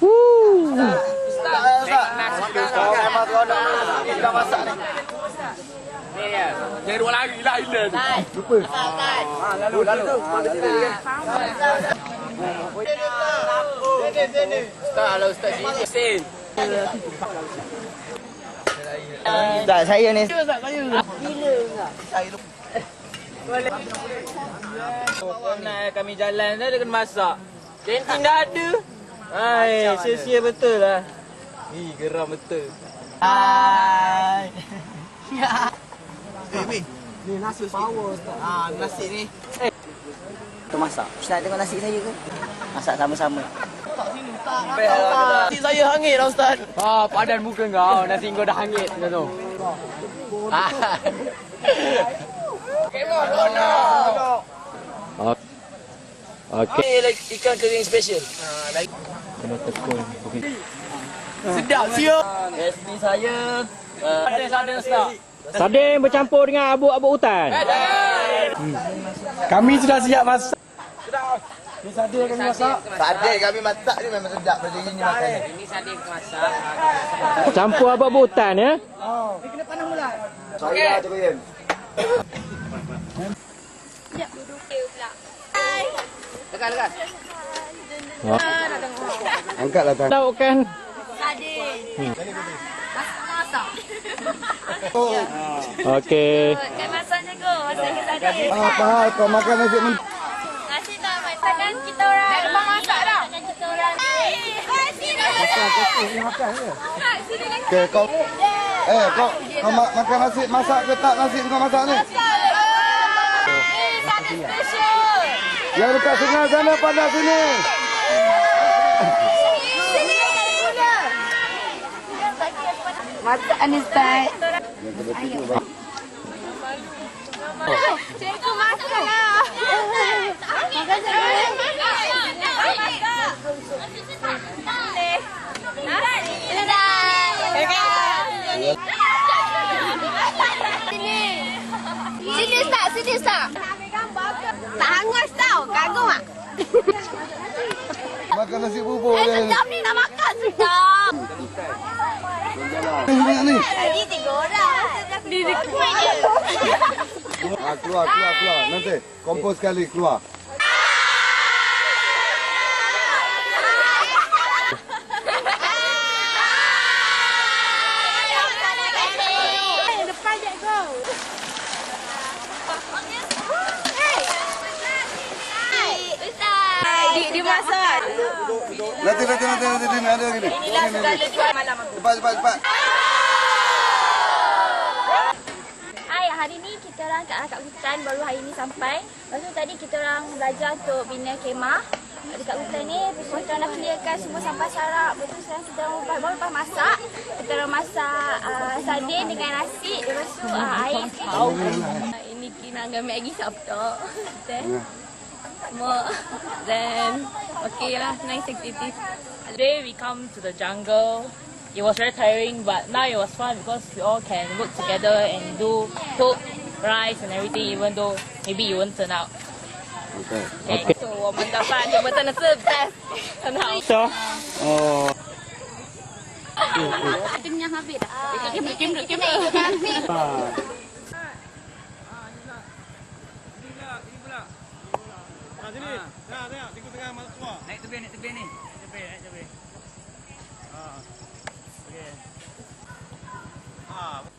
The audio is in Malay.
Ustaz. Ustaz. Ustaz. Ustaz. Ustaz. Ustaz. Jadi dua lari lah ilah ni. Lupa. Ha lalu lalu. Sini, sini. Ustaz lah Ustaz sini. Tak saya ni. Bila enggak? Saya lupa. Kami jalan saya kena masak. Kantin dah ada. Hai, sia-sia betul lah. Ih, geram betul. Hai. Ni nasi power Ustaz. Ah, nasi ni. Tu masak. Ustaz tengok nasi saya ke? Masak sama-sama. Nasi saya hangit lah Ustaz. Ah, padan muka kau. Nasi kau dah hangit macam tu. Ah. Okey. Ni like ikan kering special. Kena tekun. Sedap siap. Resipi saya. Ada ada start. Sardin bercampur dengan abu-abu hutan. Kami sudah siap masak. Sadin masak. Sadek kami masak ni memang sedap macam ini makan. Ini sadin masak. Campur abu-abu hutan ya. Saya dah cuba Yen. Dekat dekat. Angkatlah tak. Tahu kan? Okey. Kan masaknya ko, masaknya tadi. Apa kau makan nasi men Nasi tak masakan kita orang. Dah lepas masak dah. Kita orang. Eh, sini. Sini lagi. Okey kau Eh kau kau ma- makan nasi masak ke tak nasi kau masak ni? Eh, sana special. Yang dekat sungai sana pandang sini. Sini lagi pula. Masak ni style. Cikgu masak lah. Makan saya. Sini. Sini tak, sini tak. Tak hangus tau, kagum ah. Makan nasi bubur Eh, sedap ni nak makan sedap. Ni ni. Tiga orang. Di dekat keluar keluar keluar. Nanti kompos sekali keluar. Nanti nanti nanti nanti sini ada lagi ni. Inilah segala jual malam aku. Cepat cepat cepat. Hai, hari ni kita orang kat kat hutan baru hari ni sampai. Lepas tu tadi kita orang belajar untuk bina kemah. Dekat hutan ni, kita orang dah clearkan semua sampah sarap. Lepas tu sekarang kita orang lepas, baru lepas masak. Kita orang masak uh, sardin dengan nasi. Lepas tu uh, air ini kena dengan Maggi sabda. Then, semua. Then, okay lah, nice activity. Today we come to the jungle. It was very tiring, but now it was fun because we all can work together and do cook, rice and everything, even though maybe you won't turn out. Okay. So 我们的饭全部真的是 best，很好。 So, Oh. Kenyang habis dah. Kim, kim, kim, kim, Ha sini. Ah. Ha tengok tikus tengah masuk keluar. Naik tebing naik tebing ni. Tebing naik tebing. Ha. Okey. Ha.